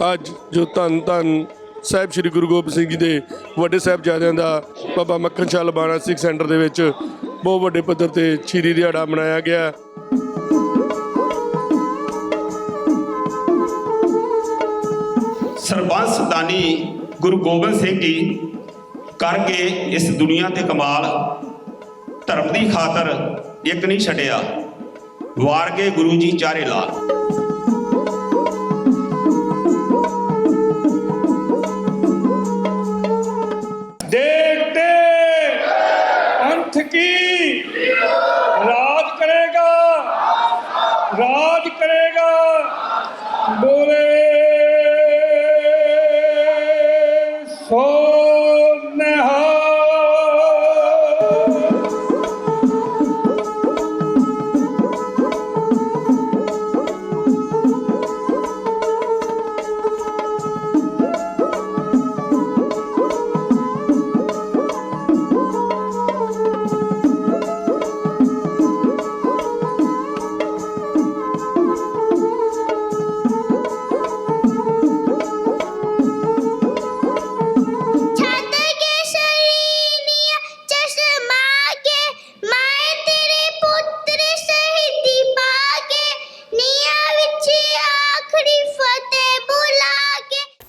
ਅੱਜ ਜੋ ਧੰਨ ਧੰਨ ਸਾਹਿਬ ਸ੍ਰੀ ਗੁਰੂ ਗੋਬਿੰਦ ਸਿੰਘ ਜੀ ਦੇ ਵੱਡੇ ਸਾਹਿਬਜ਼ਾਦਿਆਂ ਦਾ ਬਾਬਾ ਮੱਖਣ ਸ਼ਾਹ ਲਬਾਣਾ ਸਿੱਖ ਸੈਂਟਰ ਦੇ ਵਿੱਚ ਬਹੁਤ ਵੱਡੇ ਪੱਧਰ ਤੇ ਸ਼ਹੀਦੀ ਦਿਹਾੜਾ ਮਨਾਇਆ ਗਿਆ। ਸਰਬੰਸ ਦਾਨੀ ਗੁਰੂ ਗੋਬਿੰਦ ਸਿੰਘ ਜੀ ਕਰਕੇ ਇਸ ਦੁਨੀਆ ਤੇ ਕਮਾਲ ਧਰਮ ਦੀ ਖਾਤਰ ਇੱਕ ਨਹੀਂ ਛੱਡਿਆ। ਵਾਰਗੇ ਗੁਰੂ ਜੀ ਚਾਰੇ ਲਾਲ। की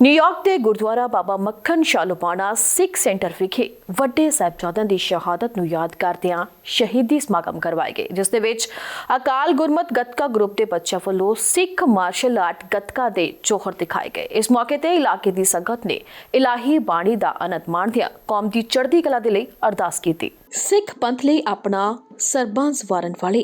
ਨਿਊਯਾਰਕ ਦੇ ਗੁਰਦੁਆਰਾ ਬਾਬਾ ਮੱਖਣ ਸ਼ਾਹ ਸਿੱਖ ਸੈਂਟਰ ਵਿਖੇ ਵੱਡੇ ਸਾਹਿਬਜ਼ਾਦਿਆਂ ਦੀ ਸ਼ਹਾਦਤ ਨੂੰ ਯਾਦ ਕਰਦਿਆਂ ਸ਼ਹੀਦੀ ਸਮਾਗਮ ਕਰਵਾਏ ਗਏ, ਜਿਸ ਦੇ ਵਿੱਚ ਅਕਾਲ ਗੁਰਮਤ ਗੱਤਕਾ ਗਰੁੱਪ ਦੇ ਬੱਚਿਆਂ ਵੱਲੋਂ ਸਿੱਖ ਮਾਰਸ਼ਲ ਆਰਟ ਗੱਤਕਾ ਦੇ ਜੋਹਰ ਦਿਖਾਏ ਗਏ। ਇਸ ਮੌਕੇ ਤੇ ਇਲਾਕੇ ਦੀ ਸੰਗਤ ਨੇ ਇਲਾਹੀ ਬਾਣੀ ਦਾ ਅਨੰਦ ਮਾਣਦਿਆਂ ਕੌਮ ਦੀ ਚੜ੍ਹਦੀ ਕਲਾ ਦੇ ਲਈ ਅਰਦਾਸ ਕੀਤੀ। ਸਿੱਖ ਪੰਥ ਲਈ ਆਪਣਾ ਸਰਬੰਸ ਵਾਰਨ ਵਾਲੇ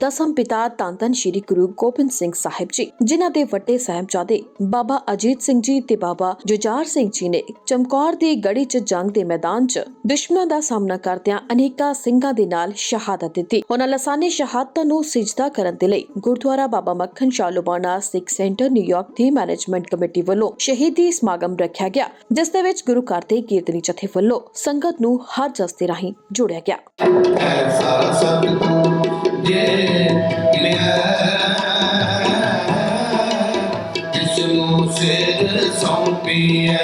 ਦਸਮ ਪਿਤਾ ਧੰਨ ਧੰਨ ਸ਼੍ਰੀ ਗੁਰੂ ਗੋਬਿੰਦ ਸਿੰਘ ਸਾਹਿਬ ਜੀ, ਜਿਨ੍ਹਾਂ ਦੇ ਵੱਡੇ ਸਾਹਿਬਜ਼ਾਦੇ ਬਾਬਾ ਅਜੀਤ ਸਿੰਘ ਜੀ ਤੇ ਬਾਬਾ ਜੁਝਾਰ ਸਿੰਘ ਜੀ ਨੇ ਚਮਕੌਰ ਦੀ ਗੜੀ 'ਚ ਜੰਗ ਦੇ ਮੈਦਾਨ 'ਚ ਦੁਸ਼ਮਣਾਂ ਦਾ ਸਾਹਮਣਾ ਕਰਦਿਆਂ ਅਨੇਕਾਂ ਸਿੰਘਾਂ ਦੇ ਨਾਲ ਸ਼ਹਾਦਤ ਦਿੱਤੀ। ਉਹਨਾਂ ਲਸਾਨੀ ਸ਼ਹਾਦਤਾਂ ਨੂੰ ਸਿਜਦਾ ਕਰਨ ਦੇ ਲਈ Gurdwara Baba Makhan Shah Lubana Sikh Centre New York ਦੀ ਮੈਨੇਜਮੈਂਟ ਕਮੇਟੀ ਵੱਲੋਂ ਸ਼ਹੀਦੀ ਸਮਾਗਮ ਰੱਖਿਆ ਗਿਆ, ਜਿਸ ਦੇ ਵਿੱਚ ਗੁਰੂ ਘਰ ਦੇ ਕੀਰਤਨੀ ਜਥੇ ਵੱਲੋਂ ਸੰਗਤ ਨੂੰ ਹਰ ਜਸਤੇ ਰਾਹੀਂ ਜੋੜਿਆ ਗਿਆ। ਐਸਾ ਸਤਿਗੁਰ ਜੇ ਜਿਸ ਨੂੰ ਸਿਰ ਸੌਂਪੀਐ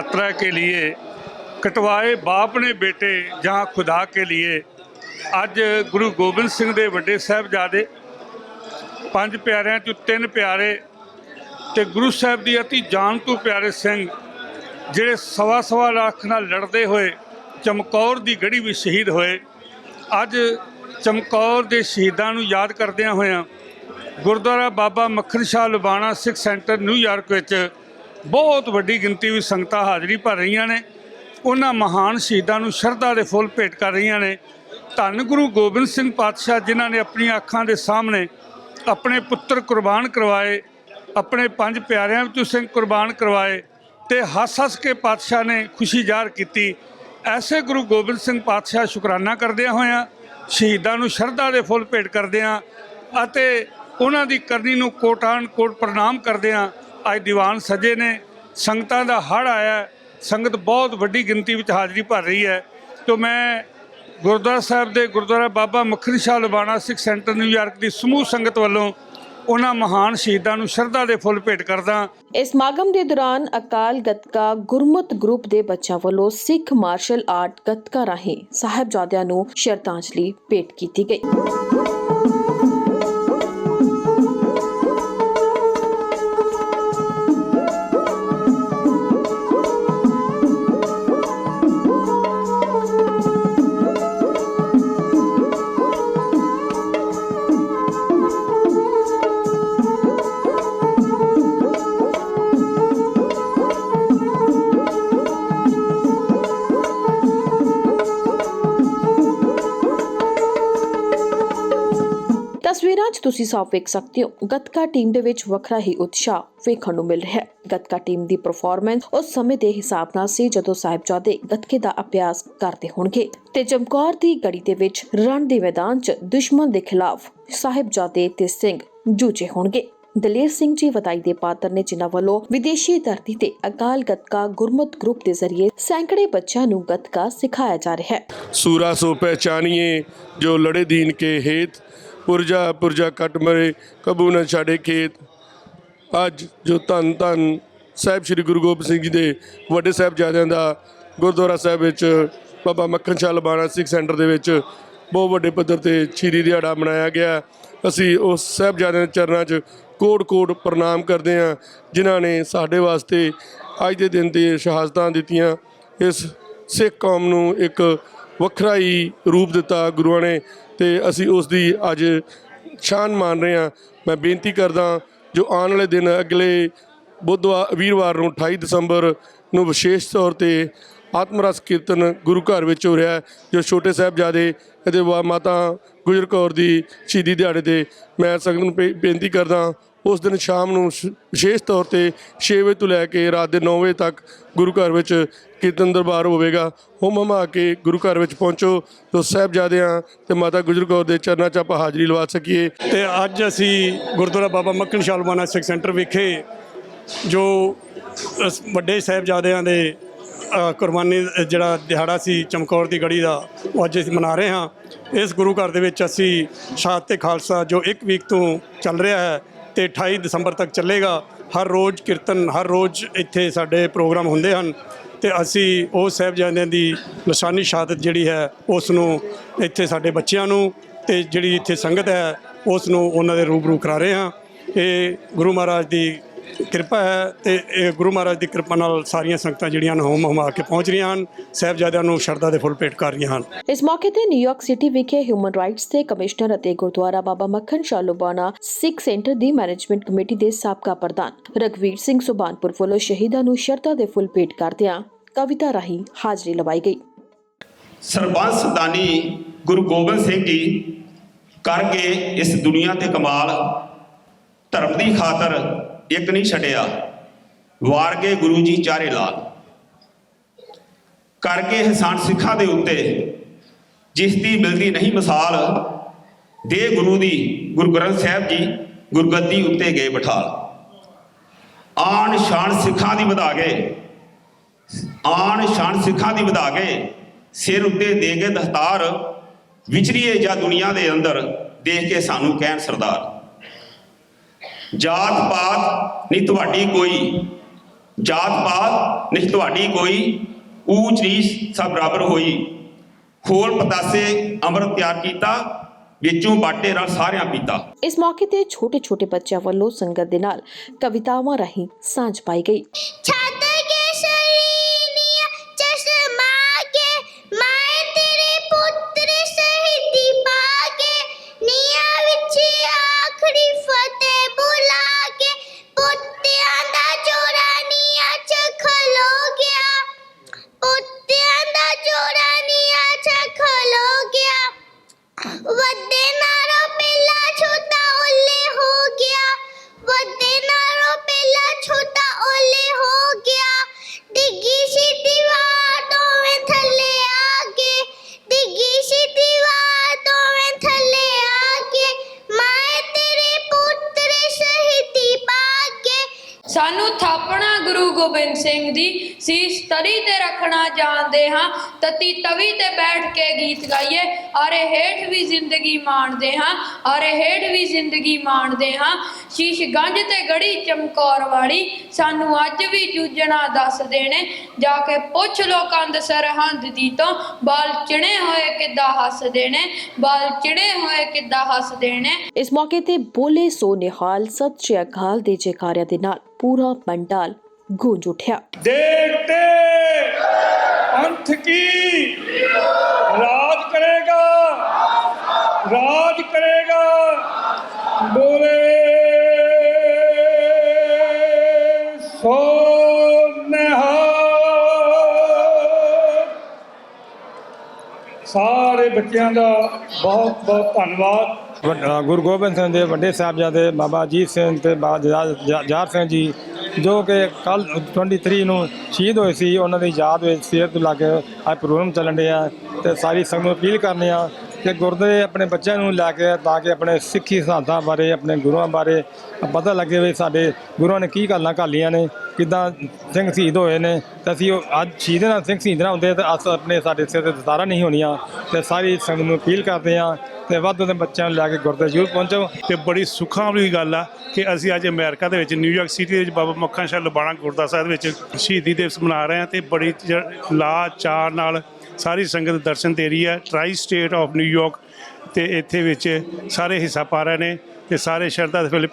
यात्रा के लिए कटवाए बाप ने बेटे जहाँ खुदा के लिए ਅੱਜ ਗੁਰੂ ਗੋਬਿੰਦ ਸਿੰਘ ਦੇ ਵੱਡੇ ਸਾਹਿਬਜ਼ਾਦੇ ਪੰਜ ਪਿਆਰਿਆਂ ਚੋਂ ਤਿੰਨ ਪਿਆਰੇ ਤੇ ਗੁਰੂ ਸਾਹਿਬ ਦੀ ਅਤੀ ਜਾਨ ਤੋਂ ਪਿਆਰੇ ਸਿੰਘ ਜਿਹੜੇ ਸਵਾ ਸਵਾ ਲੱਖ ਨਾਲ ਲੜਦੇ ਹੋਏ ਚਮਕੌਰ ਦੀ ਗੜੀ ਵਿੱਚ ਸ਼ਹੀਦ ਹੋਏ ਅੱਜ ਚਮਕੌਰ ਦੇ ਸ਼ਹੀਦਾਂ ਨੂੰ ਯਾਦ ਕਰਦਿਆਂ ਹੋਇਆਂ Gurdwara Baba Makhan Shah Lubana Sikh centre New York ਵਿੱਚ ਬਹੁਤ ਵੱਡੀ ਗਿਣਤੀ ਵਿੱਚ ਸੰਗਤਾਂ ਹਾਜ਼ਰੀ ਭਰ ਰਹੀਆਂ ਨੇ। ਉਹਨਾਂ ਮਹਾਨ ਸ਼ਹੀਦਾਂ ਨੂੰ ਸ਼ਰਧਾ ਦੇ ਫੁੱਲ ਭੇਟ ਕਰ ਰਹੀਆਂ ਨੇ। ਧੰਨ ਗੁਰੂ ਗੋਬਿੰਦ ਸਿੰਘ ਪਾਤਸ਼ਾਹ ਜਿਨ੍ਹਾਂ ਨੇ ਆਪਣੀਆਂ ਅੱਖਾਂ ਦੇ ਸਾਹਮਣੇ ਆਪਣੇ ਪੁੱਤਰ ਕੁਰਬਾਨ ਕਰਵਾਏ, ਆਪਣੇ ਪੰਜ ਪਿਆਰਿਆਂ ਵਿੱਚੋਂ ਸਿੰਘ ਕੁਰਬਾਨ ਕਰਵਾਏ ਤੇ ਹੱਸ-ਹੱਸ ਕੇ ਪਾਤਸ਼ਾਹ ਨੇ ਖੁਸ਼ੀ ਜ਼ਾਹਰ ਕੀਤੀ। ਐਸੇ ਗੁਰੂ ਗੋਬਿੰਦ ਸਿੰਘ ਪਾਤਸ਼ਾਹ ਸ਼ੁਕਰਾਨਾ ਕਰਦਿਆਂ ਹੋਇਆਂ, ਸ਼ਹੀਦਾਂ ਨੂੰ ਸ਼ਰਧਾ ਦੇ ਫੁੱਲ ਭੇਟ ਕਰਦਿਆਂ ਅਤੇ ਉਹਨਾਂ ਦੀ ਕਰਨੀ ਨੂੰ ਕੋਟਾਨ ਕੋਟ ਪ੍ਰਣਾਮ ਕਰਦਿਆਂ ਅੱਜ ਦੀਵਾਨ ਸਜੇ ਨੇ। ਸੰਗਤਾਂ ਦਾ ਹੜ ਆਇਆ ਸੰਗਤ ਬਹੁਤ ਵੱਡੀ ਗਿਣਤੀ ਵਿੱਚ ਹਾਜ਼ਰੀ ਭਰ ਰਹੀ ਹੈ। ਤੋਂ ਮੈਂ ਗੁਰਦੁਆਰਾ ਸਾਹਿਬ ਦੇ Gurdwara Baba Makhan Shah Lubana Sikh Centre New York ਦੀ ਸਮੂਹ ਸੰਗਤ ਵੱਲੋਂ ਉਹਨਾਂ ਮਹਾਨ ਸ਼ਹੀਦਾਂ ਨੂੰ ਸ਼ਰਧਾ ਦੇ ਫੁੱਲ ਭੇਟ ਕਰਦਾ ਇਸ ਸਮਾਗਮ ਦੇ ਦੌਰਾਨ ਅਕਾਲ ਗੱਤਕਾ ਗੁਰਮਤ ਗਰੁੱਪ ਦੇ ਬੱਚਿਆਂ ਵੱਲੋਂ ਸਿੱਖ ਮਾਰਸ਼ਲ ਆਰਟ ਗੱਤਕਾ ਰਾਹੀਂ ਸਾਹਿਬਜ਼ਾਦਿਆਂ ਨੂੰ ਸ਼ਰਧਾਂਜਲੀ ਭੇਟ ਕੀਤੀ ਗਈ। ਤਸਵੀਰਾਂ 'ਚ ਤੁਸੀਂ ਸਾਫ਼ ਵੇਖ ਸਕਦੇ ਹੋ, ਗੱਤਕਾ ਟੀਮ ਦੇ ਵਿੱਚ ਵੱਖਰਾ ਹੀ ਉਤਸ਼ਾਹ ਵੇਖਣ ਨੂੰ ਮਿਲ ਰਿਹਾ ਹੈ। ਗੱਤਕਾ ਟੀਮ ਦੀ ਪਰਫਾਰਮੈਂਸ ਉਸ ਸਮੇਂ ਦੇ ਹਿਸਾਬ ਨਾਲ ਸੀ ਜਦੋਂ ਸਾਹਿਬਜ਼ਾਦੇ ਗੱਤਕੇ ਦਾ ਅਭਿਆਸ ਕਰਦੇ ਹੋਣਗੇ ਤੇ ਚਮਕੌਰ ਦੀ ਗੜੀ ਦੇ ਵਿੱਚ ਰਣ ਦੇ ਮੈਦਾਨ 'ਚ ਦੁਸ਼ਮਣ ਦੇ ਖਿਲਾਫ ਸਾਹਿਬਜ਼ਾਦੇ ਤੇ ਸਿੰਘ ਜੂਝੇ ਹੋਣਗੇ। ਦਲੇਰ ਸਿੰਘ ਜੀ ਵਧਾਈ ਦੇ ਪਾਤਰ ਨੇ ਜਿਨ੍ਹਾਂ ਵੱਲੋਂ ਵਿਦੇਸ਼ੀ ਧਰਤੀ ਤੇ ਅਕਾਲ ਗੱਤਕਾ ਗੁਰਮਤ ਗਰੁੱਪ ਦੇ ਜ਼ਰੀਏ ਸੈਂਕੜੇ ਬੱਚਿਆਂ ਨੂੰ ਗੱਤਕਾ ਸਿਖਾਇਆ ਜਾ ਰਿਹਾ ਹੈ। ਸੂਰਾ ਸੋ ਪਹਿਚਾਨੀਏ ਜੋ ਲੜੇ ਦੀਨ ਕੇ ਹੇਤ ਪੁਰਜਾ ਪੁਰਜਾ ਕੱਟ ਮਰੇ, ਕਬੂ ਨ ਛਾੜੇ ਖੇਤ। ਅੱਜ ਜੋ ਧੰਨ ਧੰਨ ਸਾਹਿਬ ਸ੍ਰੀ ਗੁਰੂ ਗੋਬਿੰਦ ਸਿੰਘ ਜੀ ਦੇ ਵੱਡੇ ਸਾਹਿਬਜ਼ਾਦਿਆਂ ਦਾ ਗੁਰਦੁਆਰਾ ਸਾਹਿਬ ਵਿੱਚ ਬਾਬਾ ਮੱਖਣ ਸ਼ਾਹ ਲਬਾਣਾ ਸਿੱਖ ਸੈਂਟਰ ਦੇ ਵਿੱਚ ਬਹੁਤ ਵੱਡੇ ਪੱਧਰ ਤੇ ਸ਼ਹੀਦੀ ਦਿਹਾੜਾ ਮਨਾਇਆ ਗਿਆ। ਅਸੀਂ ਉਸ ਸਾਹਿਬਜ਼ਾਦਿਆਂ ਦੇ ਚਰਨਾਂ 'ਚ ਕੋਟ ਕੋਟ ਪ੍ਰਣਾਮ ਕਰਦੇ ਹਾਂ, ਜਿਨ੍ਹਾਂ ਨੇ ਸਾਡੇ ਵਾਸਤੇ ਅੱਜ ਦੇ ਦਿਨ ਤੇ ਸ਼ਹਾਦਤਾਂ ਦਿੱਤੀਆਂ। ਇਸ ਸਿੱਖ ਕੌਮ ਨੂੰ ਇੱਕ ਵੱਖਰਾ ਹੀ ਰੂਪ ਦਿੱਤਾ। ਗੁਰੂਆਂ ਨੇ ਤੇ ਅਸੀਂ ਉਸ ਦੀ ਅੱਜ ਸ਼ਾਨ ਮਾਣ ਰਹੇ ਹਾਂ। ਮੈਂ ਬੇਨਤੀ ਕਰਦਾ ਜੋ ਆਉਣ ਵਾਲੇ ਦਿਨ ਅਗਲੇ ਬੁੱਧਵਾਰ, ਵੀਰਵਾਰ ਨੂੰ 28 ਦਸੰਬਰ ਨੂੰ ਵਿਸ਼ੇਸ਼ ਤੌਰ ਤੇ ਆਤਮ ਰਸ ਕੀਰਤਨ ਗੁਰੂ ਘਰ ਵਿੱਚ ਹੋ ਰਿਹਾ ਜੋ ਛੋਟੇ ਸਾਹਿਬਜ਼ਾਦੇ ਅਤੇ ਵਾ ਮਾਤਾ ਗੁਜਰ ਕੌਰ ਦੀ ਸ਼ਹੀਦੀ ਦਿਹਾੜੇ ਤੇ ਮੈਂ ਸੰਗਤ ਨੂੰ ਬੇ- ਬੇਨਤੀ ਕਰਦਾ ਉਸ ਦਿਨ ਸ਼ਾਮ ਨੂੰ ਸ਼- ਵਿਸ਼ੇਸ਼ ਤੌਰ ਤੇ 6 ਵਜੇ ਤੋਂ ਲੈ ਕੇ ਰਾਤ ਦੇ 9 ਵਜੇ ਤੱਕ ਗੁਰੂ ਘਰ ਵਿੱਚ ਕੀਰਤਨ ਦਰਬਾਰ ਹੋਵੇਗਾ। ਹੁਮ ਹਮਾ ਕੇ ਗੁਰੂ ਘਰ ਵਿੱਚ ਪਹੁੰਚੋ। ਤੋਂ ਸਾਹਿਬਜ਼ਾਦਿਆਂ ਤੇ ਮਾਤਾ ਗੁਜਰ ਕੌਰ ਦੇ ਚਰਨਾਂ 'ਚ ਆਪਾਂ ਹਾਜ਼ਰੀ ਲਵਾ ਸਕੀਏ। ਤੇ ਅੱਜ ਅਸੀਂ ਗੁਰਦੁਆਰਾ ਬਾਬਾ ਮੱਕਣ ਸ਼ਾਲਮਾਨਾ ਸਿੱਖ ਸੈਂਟਰ ਵਿਖੇ ਜੋ ਅਸ- ਵੱਡੇ ਸਾਹਿਬਜ਼ਾਦਿਆਂ ਦੇ ਅ, ਕੁਰਬਾਨੀ ਅ, ਜਿਹੜਾ ਦਿਹਾੜਾ ਸੀ ਚਮਕੌਰ ਦੀ ਗੜੀ ਦਾ ਉਹ ਅੱਜ ਅਸੀਂ ਮਨਾ ਰਹੇ ਹਾਂ। ਇਸ ਗੁਰੂ ਘਰ ਦੇ ਵਿੱਚ ਅਸੀਂ ਸ਼ਹਾਦਤ ਤੇ ਖਾਲਸਾ ਜੋ ਇੱਕ ਵੀਕ ਤੋਂ ਚੱਲ ਰਿਹਾ ਹੈ। ਤੇ 28 ਦਸੰਬਰ ਤੱਕ ਚੱਲੇਗਾ। ਹਰ ਰੋਜ਼ ਕੀਰਤਨ, ਹਰ ਰੋਜ਼ ਇੱਥੇ ਸਾਡੇ ਪ੍ਰੋਗਰਾਮ ਹੁੰਦੇ ਹਨ ਤੇ ਅਸੀਂ ਉਹ ਸਾਹਿਬਜ਼ਾਦਿਆਂ ਦੀ ਨਿਸ਼ਾਨੀ ਸ਼ਹਾਦਤ ਜਿਹੜੀ ਹੈ ਉਸ ਨੂੰ ਇੱਥੇ ਸਾਡੇ ਬੱਚਿਆਂ ਨੂੰ ਤੇ ਜਿਹੜੀ ਇੱਥੇ ਸੰਗਤ ਹੈ ਉਸ ਨੂੰ ਉਹਨਾਂ ਦੇ ਰੂਬਰੂ ਕਰਾ ਰਹੇ ਹਾਂ। ਇਹ ਗੁਰੂ ਮਹਾਰਾਜ ਦੀ ਕਿਰਪਾ ਹੈ ਤੇ ਇਹ ਗੁਰੂ ਮਹਾਰਾਜ ਦੀ ਕਿਰਪਾ ਨਾਲ ਸਾਰੀਆਂ ਸੰਗਤਾਂ ਜਿਹੜੀਆਂ ਨੇ ਹੋਮ ਹਮਾ ਕੇ ਪਹੁੰਚ ਰਹੀਆਂ ਹਨ ਸਾਹਿਬਜ਼ਾਦਿਆਂ ਨੂੰ ਸ਼ਰਧਾ ਦੇ ਫੁੱਲ ਭੇਟ ਕਰ ਰਹੀਆਂ ਹਨ। ਇਸ ਮੌਕੇ ਤੇ ਨਿਊਯਾਰਕ ਸਿਟੀ ਵਿਖੇ ਹਿਊਮਨ ਰਾਈਟਸ ਦੇ ਕਮਿਸ਼ਨਰ ਅਤੇ ਗੁਰਦੁਆਰਾ ਬਾਬਾ ਮੱਖਣ ਸ਼ਾਹ ਲੁਬਾਣਾ ਸਿੱਖ ਸੈਂਟਰ ਦੀ ਮੈਨੇਜਮੈਂਟ ਕਮੇਟੀ ਦੇ ਸਾਬਕਾ ਪ੍ਰਧਾਨ ਰਗਵੀਰ ਸਿੰਘ ਸੁਬਾਨਪੁਰ ਵੱਲੋਂ ਸ਼ਹੀਦਾਂ ਨੂੰ ਸ਼ਰਧਾ ਦੇ ਫੁੱਲ ਭੇਟ ਕਰਦਿਆਂ ਕਵਿਤਾ ਰਾਹੀਂ ਹਾਜ਼ਰੀ ਲਵਾਈ ਗਈ। ਸਰਬੰਸ ਦਾਨੀ ਗੁਰੂ ਗੋਬਿੰਦ ਸਿੰਘ ਜੀ ਕਰਕੇ ਇਸ ਦੁਨੀਆ ਤੇ ਕਮਾਲ ਧਰਮ ਦੀ ਖਾਤਰ ਇੱਕ ਨਹੀਂ ਛੱਡਿਆ। ਵਾਰਗੇ ਗੁਰੂ ਜੀ ਚਾਰੇ ਲਾਲ। ਕਰਕੇ ਹਸਾਨ ਸਿੱਖਾਂ ਦੇ ਉੱਤੇ। ਜਿਸ ਦੀ ਮਿਲਦੀ ਨਹੀਂ ਮਿਸਾਲ, ਦੇ ਗੁਰੂ ਦੀ, ਗੁਰੂ ਗ੍ਰੰਥ ਸਾਹਿਬ ਜੀ ਗੁਰਗੱਦੀ ਉੱਤੇ ਗਏ ਬਿਠਾਲ। ਆਣ ਸ਼ਾਨ ਸਿੱਖਾਂ ਦੀ ਵਧਾ ਗਏ। ਆਣ ਸ਼ਾਨ ਸਿੱਖਾਂ ਦੀ ਵਧਾ ਕੇ ਸਿਰ ਉੱਤੇ ਦੇ ਗਏ ਦਸਤਾਰ। ਵਿਚਰੀਏ ਜਾਂ ਦੁਨੀਆ ਦੇ ਅੰਦਰ, ਦੇਖ ਕੇ ਸਾਨੂੰ ਕਹਿਣ ਸਰਦਾਰ। ਜਾਤ ਪਾਤ ਨਹੀਂ ਤੁਹਾਡੀ ਕੋਈ। ਜਾਤ ਪਾਤ ਨਹੀਂ ਤੁਹਾਡੀ ਕੋਈ। ਊਚ ਨੀਚ ਸਭ ਬਰਾਬਰ ਹੋਈ। ਖੋਲ ਪਤਾਸੇ ਅੰਮ੍ਰਿਤ ਤਿਆਰ ਕੀਤਾ ਵਿੱਚੋਂ ਬਾਟੇ ਨਾਲ ਸਾਰਿਆਂ ਪੀਤਾ। ਇਸ ਮੌਕੇ ਤੇ ਛੋਟੇ-ਛੋਟੇ ਬੱਚਿਆਂ ਵੱਲੋਂ ਸੰਗਤ ਦੇ ਨਾਲ ਕਵਿਤਾਵਾਂ ਰਾਹੀਂ ਸਾਂਝ ਪਾਈ ਗਈ। ਸਾਨੂੰ ਥਾਪਣਾ ਗੁਰੂ ਗੋਬਿੰਦ ਸਿੰਘ ਦੀ ਸੀਸ ਤਰੀ ਤੇ ਰੱਖਣਾ ਜਾਣਦੇ ਹਾਂ। ਤਤੀ ਤਵੀ ਤੇ ਬੈਠ ਕੇ ਗੀਤ ਗਾਈਏ। ਅਰੇ ਹੇਠ ਵੀ ਜ਼ਿੰਦਗੀ ਮਾਣਦੇ ਹਾਂ। ਅਰੇ ਹੇਠ ਵੀ ਜ਼ਿੰਦਗੀ ਮਾਣਦੇ ਹਾਂ। ਸ਼ੀਸ਼ ਗੰਜ ਤੇ ਗੜੀ ਚਮਕੌਰ ਵਾਲੀ ਸਾਨੂੰ ਅੱਜ ਵੀ ਜੂਝਣਾ ਦੱਸ ਦੇਣੇ ਜਾ ਕੇ ਪੁੱਛ ਲੋ ਕੰਦ ਸਰਹੰਦ ਦੀ ਤੋਂ। ਬਾਲ ਚਿਣੇ ਹੋਏ ਕਿੱਦਾਂ ਹੱਸਦੇ ਨੇ? ਬਾਲ ਚਿਣੇ ਹੋਏ ਕਿੱਦਾਂ ਹੱਸਦੇ ਨੇ? ਇਸ ਮੌਕੇ ਤੇ ਬੋਲੇ ਸੋ ਨਿਹਾਲ। ਸਤਿ ਸ਼੍ਰੀ ਅਕਾਲ ਦੇ ਜੈਕਾਰਿਆਂ ਦੇ ਨਾਲ। ਪੂਰਾ ਪੰਡਾਲ ਗੂੰਜ ਉੱਠਿਆ देखते अंत की राज करेगा राज करेगा बोले सो ਸਾਰੇ ਬੱਚਿਆਂ ਦਾ ਬਹੁਤ ਬਹੁਤ ਧੰਨਵਾਦ ਵੱਡਾ- ਗੁਰੂ ਗੋਬਿੰਦ ਸਿੰਘ ਦੇ ਵੱਡੇ ਸਾਹਿਬਜ਼ਾਦੇ ਬਾਬਾ ਅਜੀਤ ਸਿੰਘ ਤੇ ਬਾਬਾ ਜਾ- ਸਿੰਘ ਜੀ, ਜੋ ਕਿ ਕੱਲ 23 ਨੂੰ ਸ਼ਹੀਦ ਹੋਏ ਸੀ, ਉਹਨਾਂ ਦੀ ਯਾਦ ਵਿੱਚ ਸਿਰ ਤੋਂ ਕੇ ਅੱਜ ਪ੍ਰੋਗਰਾਮ ਚੱਲਣ ਡਿਆ ਤੇ ਸਾਰੀ ਸੰਗਤ ਨੂੰ ਅਪੀਲ ਕਰਨੇ ਆ ਕਿ ਗੁਰਦੇ ਆਪਣੇ ਬੱਚਿਆਂ ਨੂੰ ਲੈ ਕੇ ਤਾਂ ਕਿ ਆਪਣੇ ਸਿੱਖੀ ਸਿਧਾਂਤਾਂ ਬਾਰੇ, ਆਪਣੇ ਗੁਰੂਆਂ ਬਾਰੇ ਪਤਾ ਲੱਗੇ ਵੀ ਸਾਡੇ ਗੁਰੂਆਂ ਨੇ ਕੀ ਗੱਲਾਂ ਘਾਲੀਆਂ ਨੇ, ਕਿਦਾਂ ਸਿੰਘ ਸ਼ਹੀਦ ਹੋਏ ਨੇ, ਤੇ ਅਸੀਂ ਉਹ ਅੱਜ ਸ਼ਹੀਦ ਨਾਲ ਸਿੰਘ ਸ਼ਹੀਦ ਨਾ ਹੁੰਦੇ ਤਾਂ ਅਸ ਆਪਣੇ ਸਾਡੇ ਸਿਰ ਤੇ ਦਤਾਰਾਂ ਨਹੀਂ ਹੋਣੀਆਂ, ਤੇ ਸਾਰੀ ਸੰਗਤ ਨੂੰ ਅਪੀਲ ਕਰਦੇ ਆ ਤੇ ਵੱਧ ਤੋਂ ਵੱਧ ਬੱਚਿਆਂ ਨੂੰ ਲੈ ਕੇ ਗੁਰਦੇ ਜ਼ਰੂਰ ਪਹੁੰਚੋ। ਤੇ ਬੜੀ ਸੁੱਖਾਂ ਵਾਲੀ ਗੱਲ ਆ ਕਿ ਅਸੀਂ ਅੱਜ ਅਮਰੀਕਾ ਦੇ ਵਿੱਚ ਨਿਊਯਾਰਕ ਸਿਟੀ ਦੇ ਵਿੱਚ ਬਾਬਾ ਮੱਖਣ ਸ਼ਾਹ ਲਬਾਣਾ ਗੁਰਦੁਆਰਾ ਸਾਹਿਬ ਵਿੱਚ ਸ਼ਹੀਦੀ ਦਿਵਸ ਮਨਾ ਰਹੇ ਹਾਂ ਤੇ ਬੜੀ ਲਾ ਚਾਰ ਨਾਲ ਸਾਰੀ ਸੰਗਤ ਦਰਸ਼ਨ ਦੇ ਰਹੀ ਹੈ ਟਰਾਈ ਸਟੇਟ ਆਫ ਨਿਊਯਾਰਕ ਤੇ ਇੱਥੇ ਵਿੱਚ ਸਾਰੇ ਹਿੱਸਾ ਪਾ ਰਹੇ ਨੇ। ਤੇ ਸਾਰੇ ਸ਼ਰਧਾ ਦੇ ਵੇਲੇ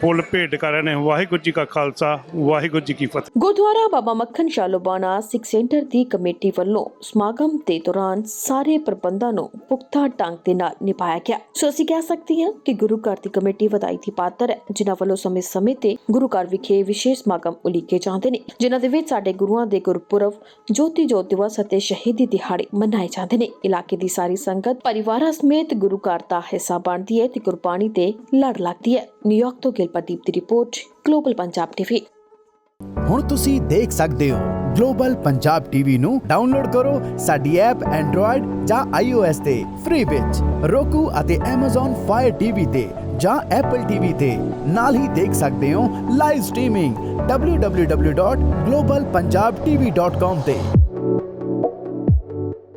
ਫੁੱਲ ਭੇਟ ਕਰ ਰਹੇ ਨੇ। ਵਾਹਿਗੁਰੂ ਜੀ ਕਾ ਖਾਲਸਾ, ਵਾਹਿਗੁਰੂ ਜੀ ਕੀ ਫਤਿਹ। ਗੁਰਦੁਆਰਾ ਬਾਬਾ ਮੱਖਣ ਸ਼ਾਹ ਲੋਬਾਣਾ ਸਿੱਖ ਸੈਂਟਰ ਦੀ ਕਮੇਟੀ ਵੱਲੋਂ ਸਮਾਗਮ ਦੇ ਦੌਰਾਨ ਸਾਰੇ ਪ੍ਰਬੰਧਾਂ ਨੂੰ ਪੁਖਤਾ ਢੰਗ ਦੇ ਨਾਲ ਨਿਭਾਇਆ ਗਿਆ। ਸੋ ਅਸੀਂ ਕਹਿ ਸਕਦੇ ਹਾਂ ਕਿ ਗੁਰੂ ਘਰ ਦੀ ਕਮੇਟੀ ਵਧਾਈ ਦੀ ਪਾਤਰ ਹੈ, ਜਿਨ੍ਹਾਂ ਵੱਲੋਂ ਸਮੇਂ-ਸਮੇਂ ਤੇ ਗੁਰੂ ਘਰ ਵਿਖੇ ਵਿਸ਼ੇਸ਼ ਸਮਾਗਮ ਉਲੀਕੇ ਜਾਂਦੇ ਨੇ, ਜਿਨ੍ਹਾਂ ਦੇ ਵਿੱਚ ਸਾਡੇ ਗੁਰੂਆਂ ਦੇ ਗੁਰਪੁਰਬ ਜੋਤੀ ਜੋਤ ਦਿਵਸ ਅਤੇ ਸ਼ਹੀਦੀ ਦਿਹਾੜੇ ਮਨਾਏ ਜਾਂਦੇ ਨੇ। ਇਲਾਕੇ ਦੀ ਸਾਰੀ ਸੰਗਤ, ਪਰਿਵਾਰਾਂ ਸਮੇਤ ਗੁਰੂ ਘਰ ਦਾ ਹਿੱਸਾ ਬਣਦੀ ਹੈ ਤੇ ਗੁਰਬਾਣੀ ਤੇ ਲੜ ਲੱਗਦੀ ਹੈ। ਨਿਊਯਾਰਕ ਤੋਂ ਗਿਲਪਦੀਪ ਦੀ ਰਿਪੋਰਟ ਗਲੋਬਲ ਪੰਜਾਬ ਟੀਵੀ ਹੁਣ ਤੁਸੀਂ ਦੇਖ ਸਕਦੇ ਹੋ ਗਲੋਬਲ ਪੰਜਾਬ ਟੀਵੀ ਨੂੰ ਡਾਊਨਲੋਡ ਕਰੋ ਸਾਡੀ ਐਪ ਐਂਡਰੋਇਡ ਜਾਂ iOS ਤੇ ਫ੍ਰੀ ਵਿੱਚ। Roku ਅਤੇ Amazon Fire TV ਤੇ ਜਾਂ Apple TV ਤੇ ਨਾਲ ਹੀ ਦੇਖ ਸਕਦੇ ਹੋ ਲਾਈਵ ਸਟ੍ਰੀਮਿੰਗ www.globalpunjabtv.com ਤੇ।